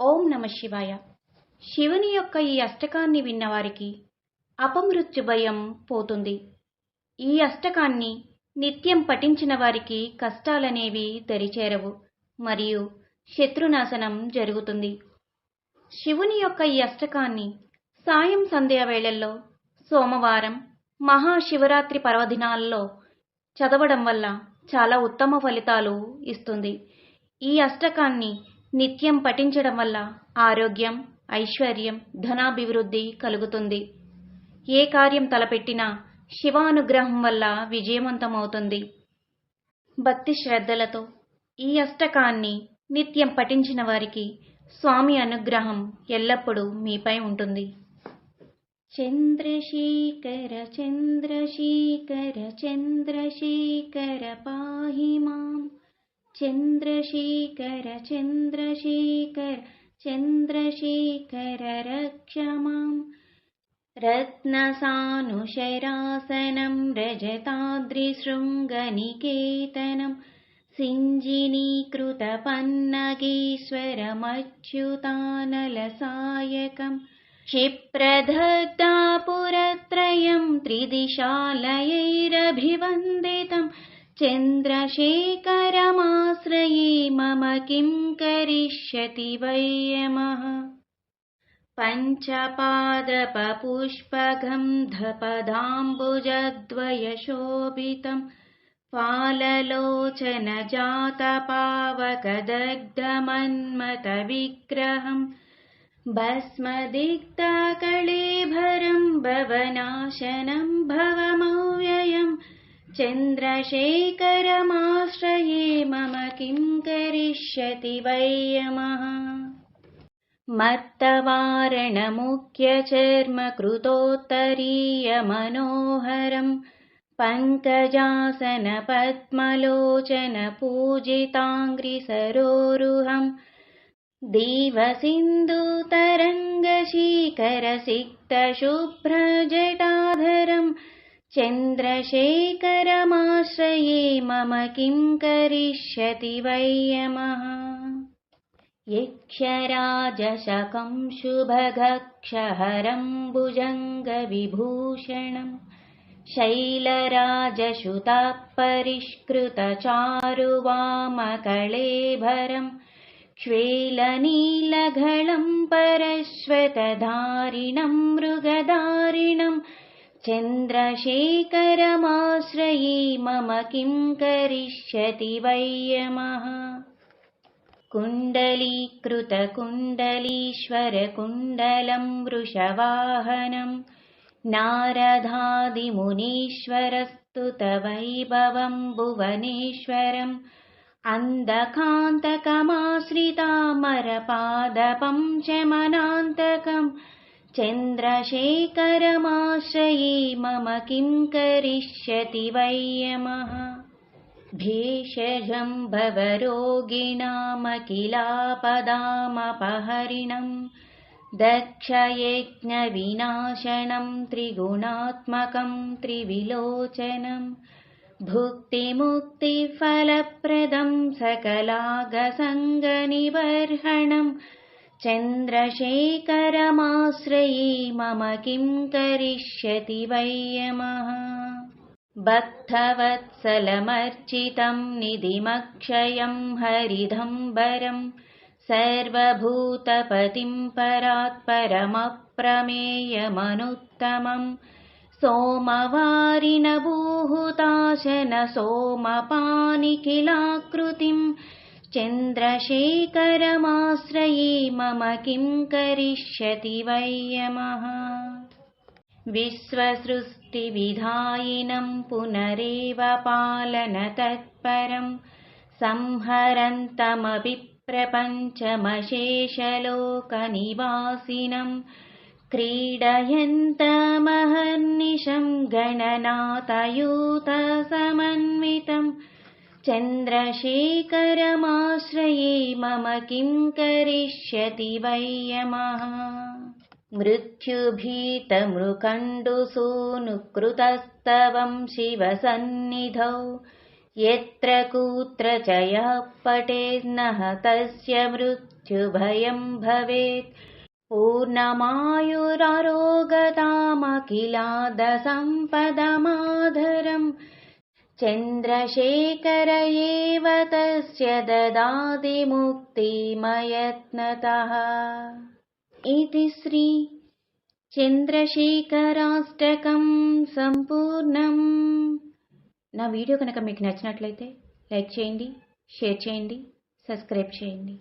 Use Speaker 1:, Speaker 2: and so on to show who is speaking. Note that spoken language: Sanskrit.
Speaker 1: ఓం నమ శివాయ. శివుని యొక్క ఈ అష్టకాన్ని విన్నవారికి అపమృత్యు భయం పోతుంది. ఈ అష్టకాన్ని నిత్యం పఠించిన వారికి కష్టాలనేవి దరిచేరవు మరియు శత్రునాశనం జరుగుతుంది. శివుని యొక్క ఈ అష్టకాన్ని సాయం సంధ్యా వేళల్లో సోమవారం మహాశివరాత్రి పర్వదినాల్లో చదవడం వల్ల చాలా ఉత్తమ ఫలితాలు ఇస్తుంది. ఈ అష్టకాన్ని నిత్యం పఠించడం వల్ల ఆరోగ్యం ఐశ్వర్యం ధనాభివృద్ధి కలుగుతుంది. ఏ కార్యం తలపెట్టినా శివానుగ్రహం వల్ల విజయవంతమవుతుంది. భక్తి శ్రద్ధలతో ఈ అష్టకాన్ని నిత్యం పఠించిన వారికి స్వామి అనుగ్రహం ఎల్లప్పుడూ మీపై ఉంటుంది. చంద్రశేఖర చంద్రశేఖర చంద్రశేఖర పాహి మాం. चन्द्रशेखर चन्द्रशेखर चन्द्रशेखर चन्द्रशेखरक्षमाम् रत्नसानुशरासनं रजताद्रिशृङ्गनिकेतनं सिञ्जिनीकृतपन्नगीश्वरमच्युतानलसायकं क्षिप्रधत्ता पुरत्रयं त्रिदिशालयैरभिवन्दितम्। चन्द्रशेखरमाश्रये मम किं करिष्यति वै यमः पञ्चपादपपुष्पगन्धपदाम्बुजद्वयशोभितं फाललोचनजातपावकदग्धमन्मथविग्रहं भस्मदिग्धकळेभरं भवनाशनं भवमव्ययम् चन्द्रशेखरमाश्रये मम किं करिष्यति वै यमः मत्तवारणमुख्यचर्मकृतोत्तरीयमनोहरं पङ्कजासनपद्मलोचनपूजिताङ्घ्रिसरोरुहं दिवसिन्धुतरङ्गशीकरसिक्तशुभ्रजटाधरं चन्द्रशेखरमाश्रये मम किं करिष्यति वै यमः यक्षराजशकं शुभगक्षहरं भुजङ्गविभूषणं शैलराजसुतः क्ष्वेलनीलघलं परश्वतधारिणं मृगधारिणं चन्द्रशेखरमाश्रये मम किं करिष्यति वै यमः कुण्डलीकृतकुण्डलीश्वरकुण्डलं वृषवाहनं नारदादिमुनीश्वरस्तुतवैभवं भुवनेश्वरम् अन्धकान्तकमाश्रितामरपादपं शमनान्तकं चन्द्रशेखरमाश्रये मम किं करिष्यति वै यमः भेषजं भवरोगिणामखिलापदामपहरिणं दक्षयज्ञविनाशनं त्रिगुणात्मकं त्रिविलोचनं भुक्तिमुक्तिफलप्रदं सकलागसङ्गनिबर्हणं चन्द्रशेखरमाश्रये मम किं करिष्यति वै यमः भक्तवत्सलमर्चितं निधिमक्षयं हरिदम्बरं सर्वभूतपतिं परात्परमप्रमेयमनुत्तमं सोमवारिणभूहुताशन सोमपानिखिलाकृतिं चन्द्रशेखरमाश्रये मम किं करिष्यति वै यमः विश्वसृष्टिविधायिनं पुनरेव पालनतत्परं संहरन्तमपि प्रपञ्चमशेषलोकनिवासिनं। क्रीडयन्तमहर्निशं गणनाथयूतसमन्वितं चन्द्रशेखरमाश्रये मम किं करिष्यति वै यमः मृत्युभीतमृकण्डुसूनुकृतस्तवं शिवसन्निधौ। यत्र कुत्र च यः पठेन्नः तस्य मृत्युः मृत्युभयं भवेत्। पूर्णमायुरारोगतामखिलादसम्पदमाधरम् चन्द्रशेखर एव तस्य ददाति मुक्तिमयत्नतः इति श्री చంద్రశేఖరాష్టకం సంపూర్ణం నా వీడియో కనుక మీకు నచ్చినట్లయితే లైక్ చేయండి షేర్ చేయండి సబ్స్క్రైబ్ చేయండి